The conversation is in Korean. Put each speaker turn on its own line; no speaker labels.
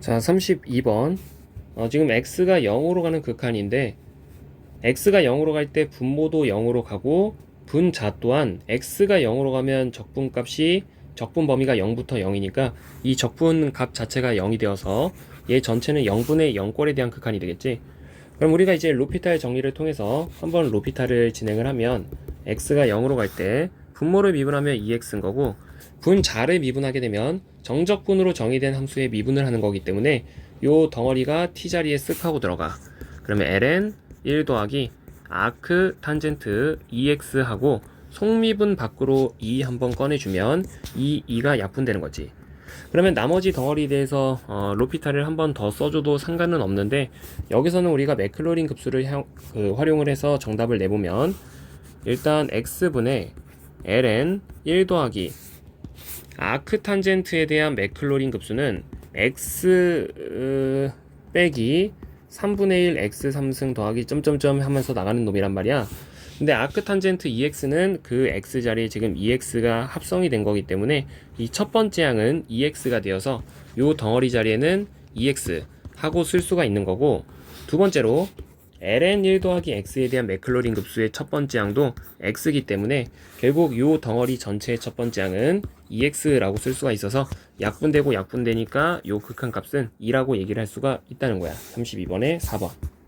자, 32번. 어, 지금 x가 0으로 가는 극한인데 x가 0으로 갈 때 분모도 0으로 가고 분자 또한 x가 0으로 가면 적분값이 적분 범위가 0부터 0이니까 이 적분 값 자체가 0이 되어서 얘 전체는 0분의 0꼴에 대한 극한이 되겠지. 그럼 우리가 이제 로피탈 정리를 통해서 한번 로피탈을 진행을 하면 x가 0으로 갈 때 분모를 미분하면 2x인 거고 분자를 미분하게 되면 정적분으로 정의된 함수에 미분을 하는 거기 때문에 요 덩어리가 t자리에 쓱 하고 들어가. 그러면 ln 1 더하기 아크 탄젠트 2x 하고 속미분 밖으로 2 한번 꺼내주면 이 2가 약분되는 거지. 그러면 나머지 덩어리에 대해서 어, 로피탈을 한 번 더 써줘도 상관은 없는데 여기서는 우리가 맥클로린 급수를 향- 그, 활용을 해서 정답을 내보면 일단 x분의 ln 1 더하기 아크 탄젠트에 대한 맥클로린 급수는 x 으, 빼기 3분의 1 x 3승 더하기 점점점 하면서 나가는 놈이란 말이야. 근데 아크 탄젠트 2x는 그 x 자리에 지금 2x가 합성이 된 거기 때문에 이 첫 번째 항은 2x가 되어서 요 덩어리 자리에는 2x 하고 쓸 수가 있는 거고 두 번째로 ln 1 더하기 x에 대한 맥클로린 급수의 첫 번째 항도 x이기 때문에 결국 요 덩어리 전체의 첫 번째 항은 2x라고 쓸 수가 있어서 약분되고 약분되니까 요 극한 값은 2라고 얘기를 할 수가 있다는 거야. 32번에 4번.